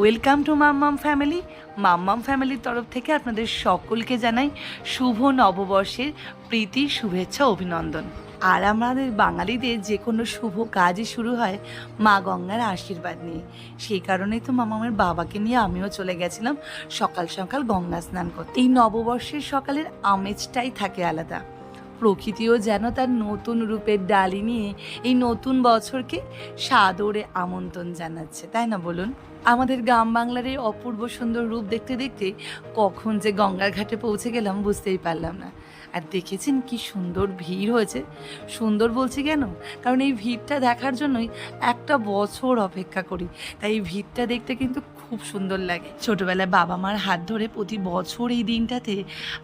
Welcome to মাম্মাম family মাম্মাম ফ্যামিলির তরফ থেকে আপনাদের সকলকে জানাই শুভ নববর্ষের প্রীতি, শুভেচ্ছা, অভিনন্দন। আর আমাদের বাঙালিদের যে কোনো শুভ কাজই শুরু হয় মা গঙ্গার আশীর্বাদ নিয়ে। সেই কারণেই তো মামামের বাবাকে নিয়ে আমিও চলে গেছিলাম সকাল সকাল গঙ্গা স্নান করতে। এই নববর্ষের সকালের আমেজটাই থাকে আলাদা। প্রকৃতিও যেন তার নতুন রূপের ডালি নিয়ে এই নতুন বছরকে সাদরে আমন্ত্রণ জানাচ্ছে, তাই না বলুন? আমাদের গ্রাম বাংলার এই অপূর্ব সুন্দর রূপ দেখতে দেখতে কখন যে গঙ্গার ঘাটে পৌঁছে গেলাম বুঝতেই পারলাম না। আর দেখেছেন কি সুন্দর ভিড় হয়েছে? সুন্দর বলছি কেন? কারণ এই ভিড়টা দেখার জন্যই একটা বছর অপেক্ষা করি। তাই এই ভিড়টা দেখতে কিন্তু খুব সুন্দর লাগে। ছোটবেলায় বাবা মার হাত ধরে প্রতি বছর এই দিনটাতে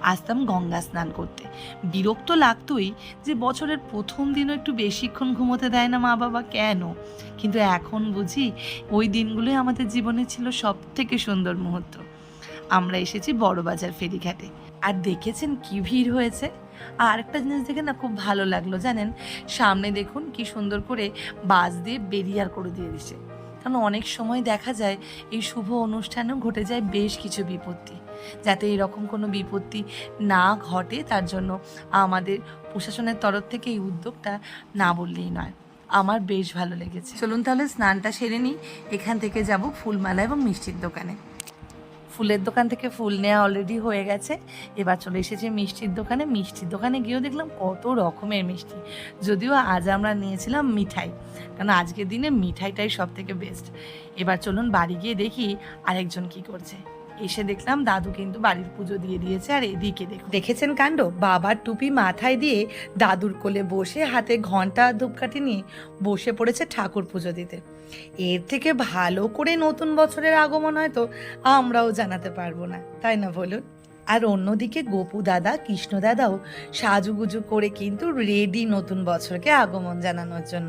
আসতাম গঙ্গা স্নান করতে। বিরক্ত লাগতোই যে বছরের প্রথম দিনও একটু বেশিক্ষণ ঘুমোতে দেয় না মা বাবা কেন? কিন্তু এখন বুঝি ওই দিনগুলোই আমাদের জীবনে ছিল সব থেকে সুন্দর মুহূর্ত। আমরা এসেছি বড়বাজার ফেরিঘাটে। আর দেখেছেন কি ভিড় হয়েছে? আর একটা জিনিস দেখে না খুব ভালো লাগল, জানেন? সামনে দেখুন কি সুন্দর করে বাস দিয়ে বেরিয়ার করে দিয়ে দিছে কারণ অনেক সময় দেখা যায় এই শুভ অনুষ্ঠানেও ঘটে যায় বেশ কিছু বিপত্তি। যাতে এরকম কোনো বিপত্তি না ঘটে, তার জন্য আমাদের প্রশাসনের তরফ থেকে এই উদ্যোগটা না বললেই নয়। আমার বেশ ভালো লেগেছে। চলুন তাহলে স্নানটা সেরে নিই। এখান থেকে যাব ফুলমালা এবং মিষ্টির দোকানে। ফুলের দোকান থেকে ফুল নেওয়া অলরেডি হয়ে গেছে। এবার চলে এসেছে মিষ্টির দোকানে। মিষ্টির দোকানে গিয়েও দেখলাম কত রকমের মিষ্টি। যদিও আজ আমরা নিয়েছিলাম মিঠাই, কারণ আজকের দিনে মিঠাইটাই সব থেকে বেস্ট এবার চলুন বাড়ি গিয়ে দেখি আরেকজন কি করছে। এসে দেখলাম দাদু কিন্তু বাড়ির পুজো দিয়ে দিয়েছে আর এদিকে দেখেছেন কাণ্ড? বাবার টুপি মাথায় দিয়ে দাদুর কোলে বসে হাতে ঘণ্টা ধূপকাঠি নিয়ে বসে পড়েছে ঠাকুর পুজো দিতে। এর থেকে ভালো করে নতুন বছরের আগমন হয়তো আমরাও জানাতে পারব না, তাই না বলুন? আর অন্যদিকে গোপু দাদা, কৃষ্ণ দাদাও সাজুগুজু করে কিন্তু রেডি নতুন বছরকে আগমন জানানোর জন্য।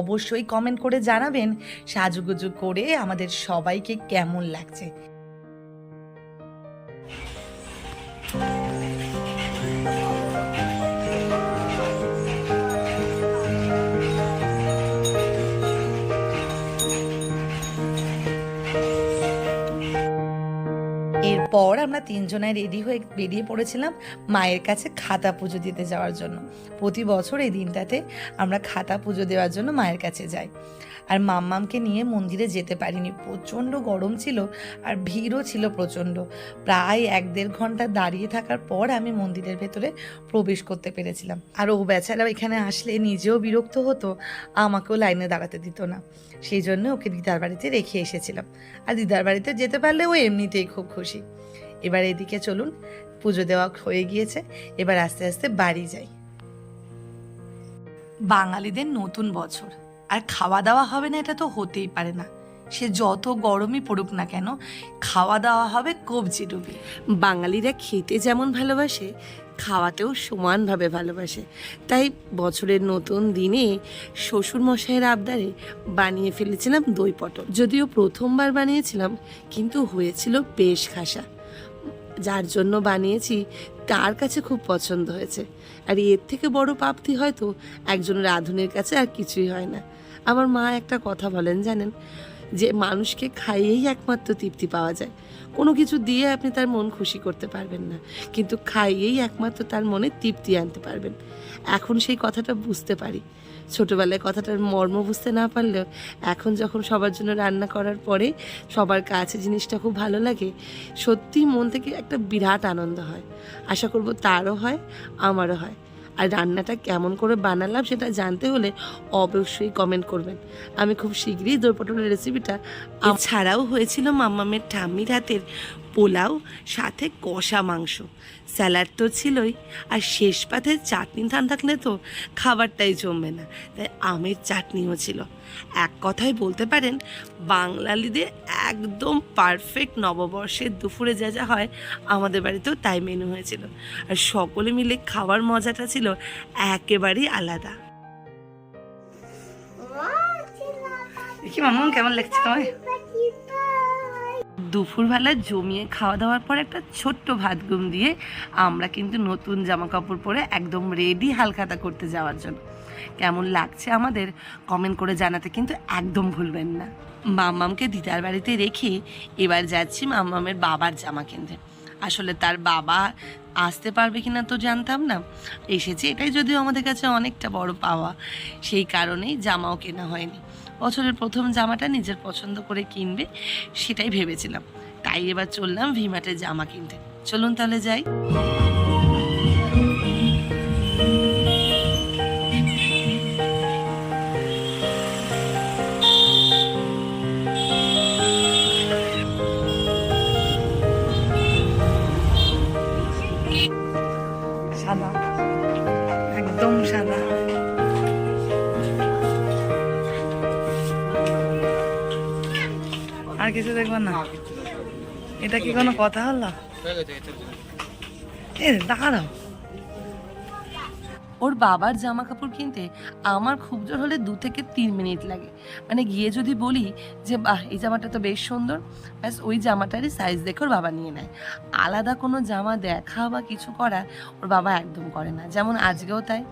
অবশ্যই কমেন্ট করে জানাবেন সাজুগুজু করে আমাদের সবাইকে কেমন লাগছে। আমরা তিনজনায় রেডি হয়ে বেরিয়ে পড়েছিলাম মায়ের কাছে খাতা পুজো দিতে যাওয়ার জন্য। প্রতি বছর এই দিনটাতে আমরা খাতা পুজো দেওয়ার জন্য মায়ের কাছে যাই। আর মাম্মামকে নিয়ে মন্দিরে যেতে পারিনি। প্রচণ্ড গরম ছিল আর ভিড়ও ছিল প্রচণ্ড। প্রায় এক দেড় ঘণ্টা দাঁড়িয়ে থাকার পর আমি মন্দিরের ভেতরে প্রবেশ করতে পেরেছিলাম। আর ও বেচারা এখানে আসলে নিজেও বিরক্ত হতো, আমাকেও লাইনে দাঁড়াতে দিত না। সেই জন্য ওকে দিদার বাড়িতে রেখে এসেছিলাম। আর দিদার বাড়িতে যেতে পারলে ও এমনিতেই খুব খুশি। এবার এদিকে চলুন পুজো দেওয়া হয়ে গিয়েছে এবার আস্তে আস্তে বাড়ি যাই। বাঙালিদের নতুন বছর আর খাওয়া দাওয়া হবে না এটা তো হতেই পারে না। সে যত গরমই পড়ুক না কেন খাওয়া দাওয়া হবে কবজি ডুবি। বাঙালিরা খেতে যেমন ভালোবাসে খাওয়াতেও সমানভাবে ভালোবাসে। তাই বছরের নতুন দিনে শ্বশুর মশাইয়ের আবদারে বানিয়ে ফেলেছিলাম দই পটল। যদিও প্রথমবার বানিয়েছিলাম কিন্তু হয়েছিল বেশ খাসা। যার জন্য বানিয়েছি, তার কাছে খুব পছন্দ হয়েছে। আর এর থেকে বড় প্রাপ্তি হয়তো একজন রাঁধুনের কাছে আর কিছুই হয় না। আমার মা একটা কথা বলেন জানেন, যে মানুষকে খাইয়েই একমাত্র তৃপ্তি পাওয়া যায়। কোনো কিছু দিয়ে আপনি তার মন খুশি করতে পারবেন না, কিন্তু খাইয়েই একমাত্র তার মনে তৃপ্তি আনতে পারবেন। এখন সেই কথাটা বুঝতে পারি। ছোটবেলায় কথাটার মর্ম বুঝতে না পারলেও এখন যখন সবার জন্য রান্না করার পরে সবার কাছে জিনিসটা খুব ভালো লাগে, সত্যি মন থেকে একটা বিরাট আনন্দ হয়। আশা করব তারও হয়, আমারও হয়। আর রান্নাটা কেমন করে বানালাম সেটা জানতে হলে অবশ্যই কমেন্ট করবেন। আমি খুব শীঘ্রই দই পটলের রেসিপিটা এছাড়াও হয়েছিল মাম্মামের ঠাম্মির হাতের পোলাও সাথে কষা মাংস। স্যালাড তো ছিলই আর শেষ পাতে চাটনি ধান থাকলে তো খাবারটাই জমবে না তাই আমের চাটনিও ছিল। এক কথায় বলতে পারেন বাঙালিদের একদম পারফেক্ট নববর্ষের দুপুরে যা যা হয় আমাদের বাড়িতেও তাই মেনু হয়েছিল। আর সকলে মিলে খাওয়ার মজাটা ছিল একেবারেই আলাদা। দেখি মামুন কেমন লাগছে তোমায়? দুপুরবেলা জমিয়ে খাওয়া দাওয়ার পর একটা ছোট্ট ভাত ঘুম দিয়ে আমরা কিন্তু নতুন জামা কাপড় পরে একদম রেডি হালখাতা করতে যাওয়ার জন্য। কেমন লাগছে আমাদের কমেন্ট করে জানাতে কিন্তু একদম ভুলবেন না। মাম্মামকে দিদার বাড়িতে রেখে এবার যাচ্ছি মাম্মামের বাবার জামা কিনতে। আসলে তার বাবা আসতে পারবে কিনা তো জানতাম না। এসেছে এটাই যদিও আমাদের কাছে অনেকটা বড় পাওয়া। সেই কারণেই জামাও কেনা হয়নি। বছরের প্রথম জামাটা নিজের পছন্দ করে কিনবে সেটাই ভেবেছিলাম। তাই এবার চললাম ভিমাটের জামা কিনতে। চলুন তাহলে যাই। দেখব না। এটা কি কোনো কথা হলো? এ, দাঁড়াও। ওর বাবার জামা কাপড় কিনতে আমার খুব জোর হলে দু থেকে তিন মিনিট লাগে। মানে গিয়ে যদি বলি যে, বাহ, এই জামাটা তো বেশ সুন্দর। ব্যাস, ওই জামাটারই সাইজ দেখে ওর বাবা নিয়ে নেয়। আলাদা কোনো জামা দেখা বা কিছু করা ওর বাবা একদম করে না। যেমন আজকেও তাই।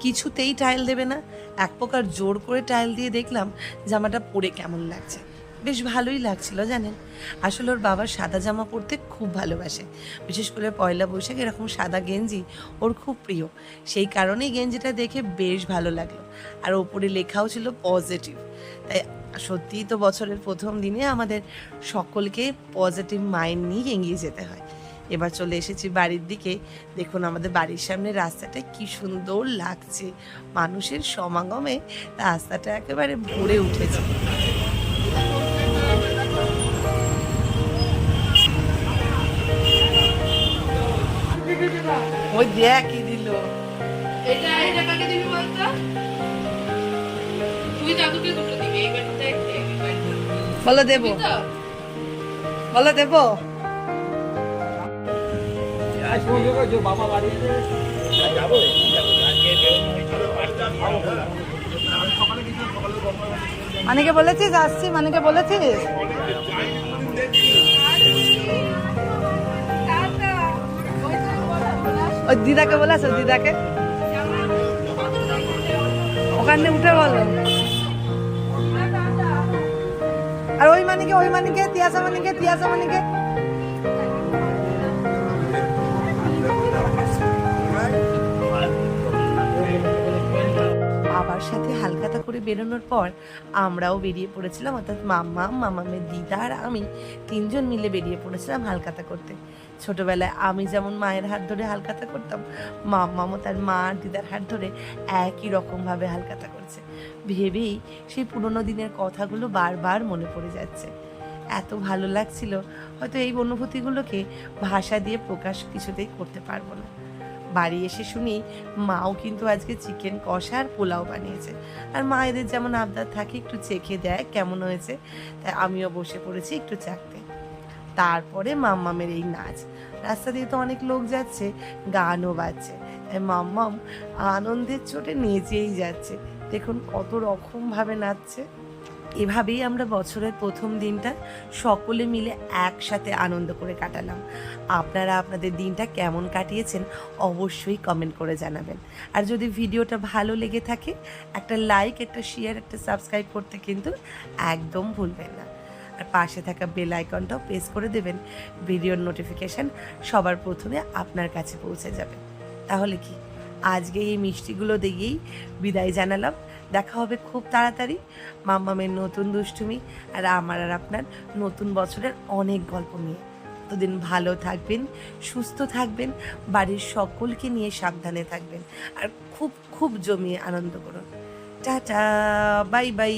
কিছুতেই টাইল দেবে না। এক প্রকার জোর করে টাইল দিয়ে দেখলাম জামাটা পরে কেমন লাগছে। বেশ ভালোই লাগছিল, জানেন? আসলে ওর বাবা সাদা জামা পরতে খুব ভালোবাসে। বিশেষ করে পয়লা বৈশাখ এরকম সাদা গেঞ্জি ওর খুব প্রিয়। সেই কারণেই গেঞ্জিটা দেখে বেশ ভালো লাগল। আর ওপরে লেখাও ছিল পজিটিভ তাই সত্যিই তো বছরের প্রথম দিনে আমাদের সকলকে পজিটিভ মাইন্ড নিয়ে এগিয়ে যেতে হয়। এবার চলে এসেছি বাড়ির দিকে। দেখুন আমাদের বাড়ির সামনে রাস্তাটা কি সুন্দর লাগছে। মানুষের সমাগমে রাস্তাটা একেবারে ভরে উঠেছে। ওই দেখ কি দিল। এটা এটা কাকে দিবি বলতো? তুই জাদুকে দুটো দিবি এই ব্যাটটা বলো দেবো। দেবো মানিকে বলেছিস? আসছি মানিকে বলেছিস? ওই দিদাকে বলেছ দিদাকে। ওখানে উঠে বলো। আর ওই মানিকে ওই মানিকে তিয়াসা মানিকে তিয়াসা মানিকে। সাথে হালকাতা করে বেরোনোর পর আমরাও বেরিয়ে পড়েছিলাম, অর্থাৎ মাম্মা, মামামের দিদা আর আমি তিনজন মিলে বেরিয়ে পড়েছিলাম হালকাতা করতে। ছোটবেলায় আমি যেমন মায়ের হাত ধরে হালকাতা করতাম, মাম্মামও তার মা দিদার হাত ধরে একই রকমভাবে হালকাতা করছে। ভেবেই সেই পুরোনো দিনের কথাগুলো বারবার মনে পড়ে যাচ্ছে। এত ভালো লাগছিল, হয়তো এই অনুভূতিগুলোকে ভাষা দিয়ে প্রকাশ কিছুতেই করতে পারব না। বাড়ি এসে শুনি মাও কিন্তু আজকে চিকেন কষা আর পোলাও বানিয়েছে। আর মা এদের যেমন আবদার থাকে, একটু চেখে দেয় কেমন হয়েছে। তাই আমিও বসে পড়েছি একটু চাকতে। তারপরে মাম্মামের এই নাচ। রাস্তা দিয়ে তো অনেক লোক যাচ্ছে, গানও বাজছে। তাই মাম্মাম আনন্দের চোটে নেচেই যাচ্ছে। দেখুন কত রকমভাবে নাচছে। এভাবেই আমরা বছরের প্রথম দিনটা সকলে মিলে একসাথে আনন্দ করে কাটালাম। আপনারা আপনাদের দিনটা কেমন কাটিয়েছেন অবশ্যই কমেন্ট করে জানাবেন। আর যদি ভিডিওটা ভালো লেগে থাকে, একটা লাইক একটা শেয়ার একটা সাবস্ক্রাইব করতে কিন্তু একদম ভুলবেন না। আর পাশে থাকা বেল আইকনটাও প্রেস করে দেবেন ভিডিওর নোটিফিকেশান সবার প্রথমে আপনার কাছে পৌঁছে যাবে। তাহলে কি? আজকে এই মিষ্টিগুলো দিয়েই বিদায় জানালাম। দেখা হবে খুব তাড়াতাড়ি। মাম্মামের নতুন দুষ্টুমি আর আমার আর আপনার নতুন বছরের অনেক গল্প নিয়ে। ততদিন ভালো থাকবেন, সুস্থ থাকবেন, বাড়ির সকলকে নিয়ে সাবধানে থাকবেন আর খুব খুব জমিয়ে আনন্দ করুন। Tata, bye bye.